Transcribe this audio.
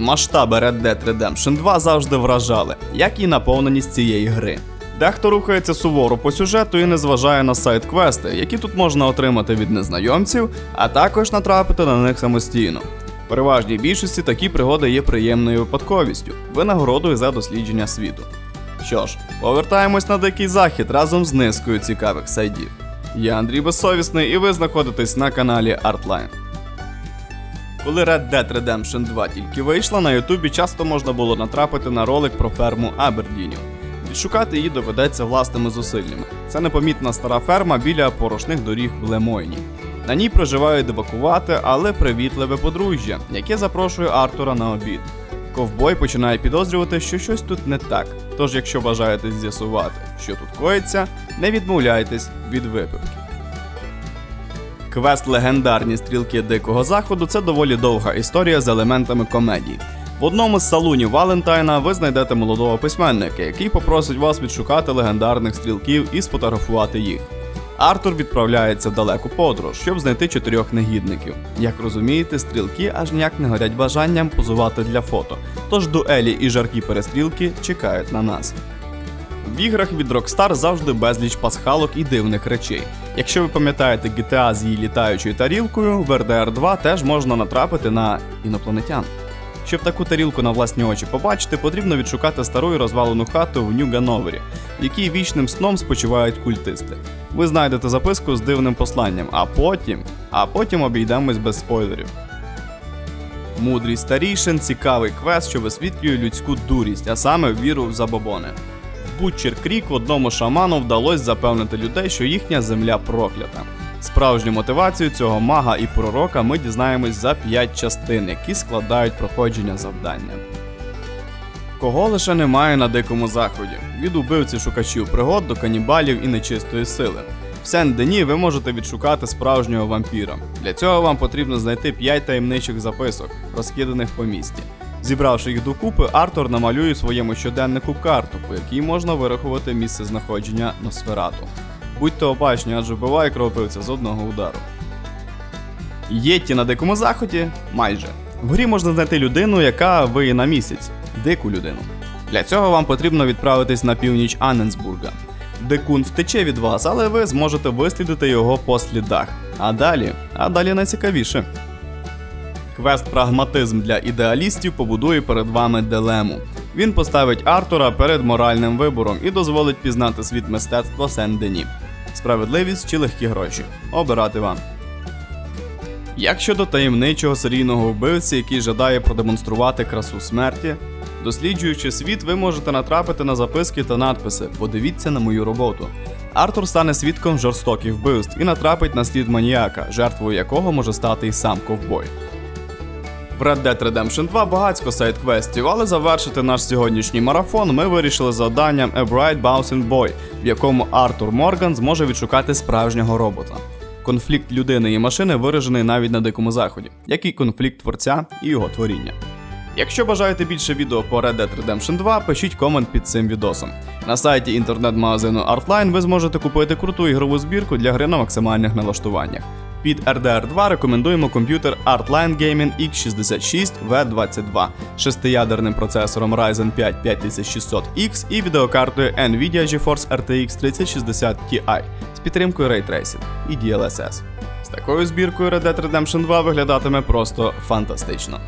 Масштаби Red Dead Redemption 2 завжди вражали, як і наповненість цієї гри. Дехто рухається суворо по сюжету і не зважає на сайт-квести, які тут можна отримати від незнайомців, а також натрапити на них самостійно. В переважній більшості такі пригоди є приємною випадковістю, винагородою за дослідження світу. Що ж, повертаємось на дикий захід разом з низкою цікавих сайдів. Я Андрій Безсовісний, і ви знаходитесь на каналі Artline. Коли Red Dead Redemption 2 тільки вийшла, на Ютубі часто можна було натрапити на ролик про ферму Абердіню. Відшукати її доведеться власними зусиллями. Це непомітна стара ферма біля порошних доріг в Лемойні. На ній проживають дивакувати, але привітливе подружжя, яке запрошує Артура на обід. Ковбой починає підозрювати, що щось тут не так. Тож, якщо бажаєте з'ясувати, що тут коїться, не відмовляйтесь від випивки. Квест легендарні стрілки Дикого Заходу це доволі довга історія з елементами комедії. В одному з салунів Валентайна ви знайдете молодого письменника, який попросить вас відшукати легендарних стрілків і сфотографувати їх. Артур відправляється в далеку подорож, щоб знайти чотирьох негідників. Як розумієте, стрілки аж ніяк не горять бажанням позувати для фото, тож дуелі і жаркі перестрілки чекають на нас. В іграх від Rockstar завжди безліч пасхалок і дивних речей. Якщо ви пам'ятаєте GTA з її літаючою тарілкою, в RDR 2 теж можна натрапити на інопланетян. Щоб таку тарілку на власні очі побачити, потрібно відшукати стару і розвалену хату в Нью-Гановері, в якій вічним сном спочивають культисти. Ви знайдете записку з дивним посланням, а потім, а потім обійдемось без спойлерів. Мудрий старішин цікавий квест, що висвітлює людську дурість, а саме віру в забобони. Бутчер Крік одному шаману вдалося запевнити людей, що їхня земля проклята. Справжню мотивацію цього мага і пророка ми дізнаємось за 5 частин, які складають проходження завдання. Кого лише немає на дикому заході: від убивців шукачів пригод до канібалів і нечистої сили. В Сен-Дені ви можете відшукати справжнього вампіра. Для цього вам потрібно знайти 5 таємничих записок, розкиданих по місті. Зібравши їх докупи, Артур намалює своєму щоденнику карту, по якій можна вирахувати місце знаходження Носферату. Будьте обачні, адже вбиває кровопивця з одного удару. Єтті на дикому заході майже. В грі можна знайти людину, яка виє на місяць, дику людину. Для цього вам потрібно відправитись на північ Анненсбурга. Дикун втече від вас, але ви зможете вислідити його по слідах. А далі, а далі найцікавіше. Квест Прагматизм для ідеалістів побудує перед вами дилему. Він поставить Артура перед моральним вибором і дозволить пізнати світ мистецтва Сен-Дені. Справедливість чи легкі гроші. Обирати вам. Як щодо таємничого серійного вбивці, який жадає продемонструвати красу смерті, досліджуючи світ, ви можете натрапити на записки та надписи Подивіться на мою роботу. Артур стане свідком жорстоких вбивств і натрапить на слід маніяка, жертвою якого може стати і сам ковбой. В Red Dead Redemption 2 багатько сайт-квестів, але завершити наш сьогоднішній марафон ми вирішили завданням A Bright Bouncing Boy, в якому Артур Морган зможе відшукати справжнього робота. Конфлікт людини і машини виражений навіть на дикому заході, як і конфлікт творця і його творіння. Якщо бажаєте більше відео по Red Dead Redemption 2, пишіть комент під цим відосом. На сайті інтернет-магазину Artline ви зможете купити круту ігрову збірку для гри на максимальних налаштуваннях. Під RDR 2 рекомендуємо комп'ютер Artline Gaming X66 V22 шестиядерним процесором Ryzen 5 5600X і відеокартою Nvidia GeForce RTX 3060 Ti з підтримкою Ray Tracing і DLSS. З такою збіркою Red Dead Redemption 2 виглядатиме просто фантастично.